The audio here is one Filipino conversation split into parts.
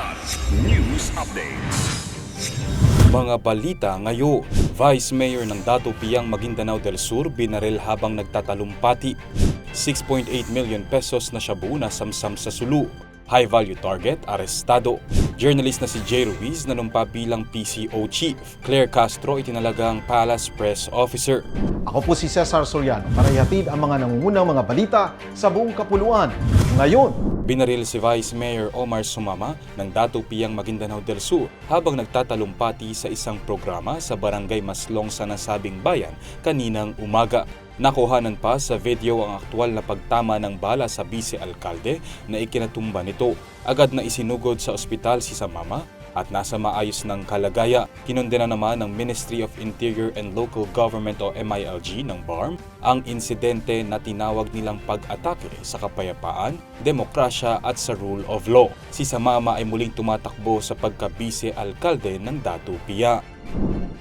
Kilat News Updates. Mga balita ngayon, Vice Mayor ng Dato Piang Maguindanao del Sur binaril habang nagtatalumpati. 6.8 million pesos na shabu na samsam sa sulu. High value target, arestado. Journalist na si Jay Ruiz nanumpa bilang PCO Chief. Claire Castro itinalagang Palace Press Officer. Ako po si Cesar Soriano para ihatid ang mga nangungunang mga balita sa buong kapuluan. Ngayon, Binaril si Vice Mayor Omar Sumama ng Dato Piang Maguindanao del Sur habang nagtatalumpati sa isang programa sa barangay Maslong sa nasabing bayan kaninang umaga. Nakuhanan pa sa video ang aktwal na pagtama ng bala sa vice-alkalde na ikinatumba nito. Agad na isinugod sa ospital si Samama at nasa maayos ng kalagaya. Kinondena naman ng Ministry of Interior and Local Government o MILG ng BARM ang insidente na tinawag nilang pag-atake sa kapayapaan, demokrasya at sa rule of law. Si Samama ay muling tumatakbo sa pagka-vice-alkalde ng Datu Pia.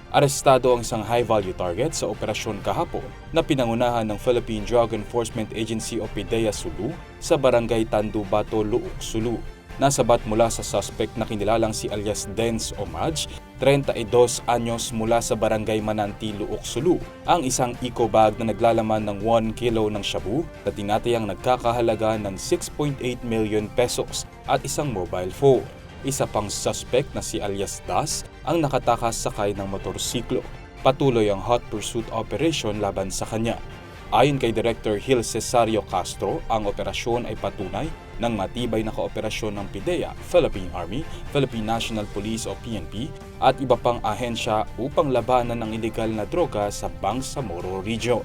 Arestado ang isang high-value target sa operasyon kahapon na pinangunahan ng Philippine Drug Enforcement Agency o PIDEA Sulu sa barangay Tandubato, Luok, Sulu. Nasabat mula sa suspect na kinilalang si alias Dens Omaj, 32 anyos mula sa barangay Mananti, Luok, Sulu, ang isang eco bag na naglalaman ng 1 kilo ng shabu na tinatayang nagkakahalaga ng 6.8 million pesos at isang mobile phone. Isa pang suspect na si alias Das ang nakatakas sakay ng motorsiklo. Patuloy ang hot pursuit operation laban sa kanya. Ayon kay Director Gil Cesario Castro, ang operasyon ay patunay ng matibay na kooperasyon ng PIDEA, Philippine Army, Philippine National Police o PNP at iba pang ahensya upang labanan ang ilegal na droga sa Bangsamoro Region.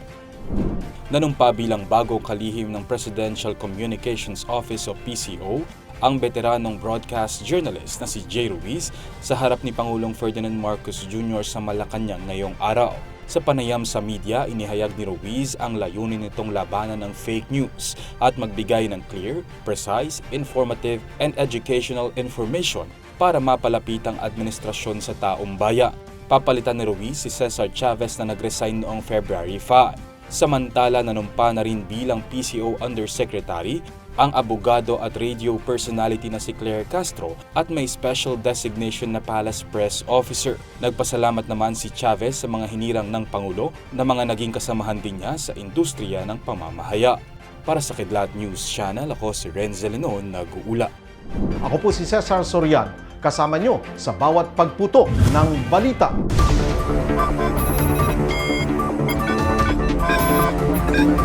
Nanumpa bilang bagong kalihim ng Presidential Communications Office o PCO ang veteranong broadcast journalist na si Jay Ruiz sa harap ni Pangulong Ferdinand Marcos Jr. sa Malacanang ngayong araw. Sa panayam sa media, inihayag ni Ruiz ang layunin nitong labanan ng fake news at magbigay ng clear, precise, informative, and educational information para mapalapit ang administrasyon sa taong bayan. Papalitan ni Ruiz si Cesar Chavez na nag-resign noong February 5. Samantala, nanumpa na rin bilang PCO Undersecretary ang abogado at radio personality na si Claire Castro at may special designation na Palace Press Officer. Nagpasalamat naman si Chavez sa mga hinirang ng Pangulo na mga naging kasamahan din niya sa industriya ng pamamahaya. Para sa Kidlat News Channel, ako si Renzel Lenon, nag-uula. ako po si Cesar Soriano. Kasama nyo sa bawat pagputo ng balita. Thank you.